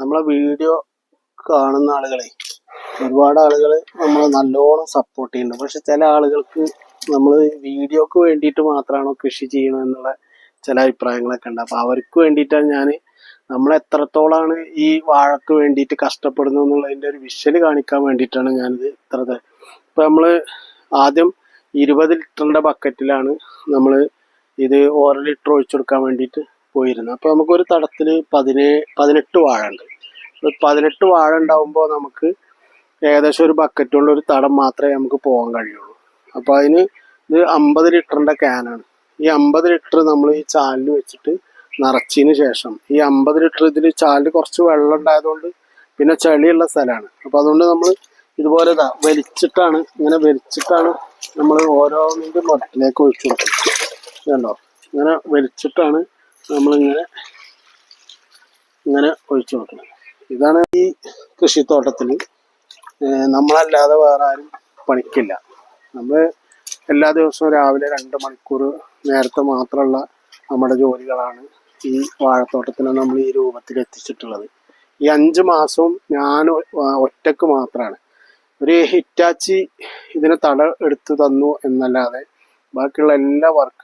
നമ്മളെ വീഡിയോ കാണുന്ന ആളുകളെ ഒരുപാട് ആളുകൾ നമ്മൾ നല്ലോണം സപ്പോർട്ട് ചെയ്യുന്നുണ്ട്. പക്ഷെ ചില ആളുകൾക്ക് നമ്മൾ വീഡിയോക്ക് വേണ്ടിയിട്ട് മാത്രമാണോ കൃഷി ചെയ്യണം എന്നുള്ള ചില അഭിപ്രായങ്ങളൊക്കെ ഉണ്ട്. അപ്പൊ അവർക്ക് വേണ്ടിയിട്ടാണ് ഞാൻ നമ്മൾ എത്രത്തോളാണ് ഈ വാഴക്ക് വേണ്ടിയിട്ട് കഷ്ടപ്പെടുന്നു എന്നുള്ളതിന്റെ ഒരു വിഷൽ കാണിക്കാൻ വേണ്ടിയിട്ടാണ് ഞാനിത് ഇത്ര ഇപ്പം നമ്മൾ ആദ്യം ഇരുപത് ലിറ്ററിന്റെ ബക്കറ്റിലാണ് നമ്മൾ ഇത് ഓരോ ലിറ്റർ ഒഴിച്ചു കൊടുക്കാൻ വേണ്ടിയിട്ട് പോയിരുന്നത് അപ്പൊ നമുക്കൊരു തടത്തിൽ പതിനേ പതിനെട്ട് വാഴ ഉണ്ട് പതിനെട്ട് വാഴ ഉണ്ടാവുമ്പോൾ നമുക്ക് ഏകദേശം ഒരു ബക്കറ്റ് കൊണ്ട് ഒരു തടം മാത്രമേ നമുക്ക് പോകാൻ കഴിയുള്ളൂ. അപ്പൊ അതിന് ഇത് അമ്പത് ലിറ്ററിന്റെ ക്യാനാണ് ഈ അമ്പത് ലിറ്റർ നമ്മൾ ഈ ചാലിൽ വെച്ചിട്ട് നിറച്ചതിന് ശേഷം ഈ അമ്പത് ലിറ്റർ ഇതിൽ ചാലിൽ കുറച്ച് വെള്ളം ഉണ്ടായതുകൊണ്ട് പിന്നെ ചെളിയുള്ള സ്ഥലമാണ്. അപ്പൊ അതുകൊണ്ട് നമ്മൾ ഇതുപോലെ ഇതാ വലിച്ചിട്ടാണ് ഇങ്ങനെ വലിച്ചിട്ടാണ് നമ്മൾ ഓരോന്നിന്റെ മരത്തിലേക്ക് ഒഴിച്ചു കൊടുക്കുന്നത്. കണ്ടോ? ഇങ്ങനെ വലിച്ചിട്ടാണ് നമ്മളിങ്ങനെ ഇങ്ങനെ ഒഴിച്ചു നോക്കണം. ഇതാണ് ഈ കൃഷിത്തോട്ടത്തിൽ നമ്മളല്ലാതെ വേറെ ആരും പണിക്കില്ല. നമ്മൾ എല്ലാ ദിവസവും രാവിലെ രണ്ട് മണിക്കൂർ നേരത്തെ മാത്രമുള്ള നമ്മുടെ ജോലികളാണ് ഈ വാഴത്തോട്ടത്തിനെ നമ്മൾ ഈ രൂപത്തിൽ എത്തിച്ചിട്ടുള്ളത്. ഈ അഞ്ച് മാസവും ഞാൻ ഒറ്റയ്ക്ക് മാത്രമാണ് ഒരു ഹിറ്റാച്ചി ഇതിന് തട എടുത്തു തന്നു എന്നല്ലാതെ ബാക്കിയുള്ള എല്ലാ വർക്ക്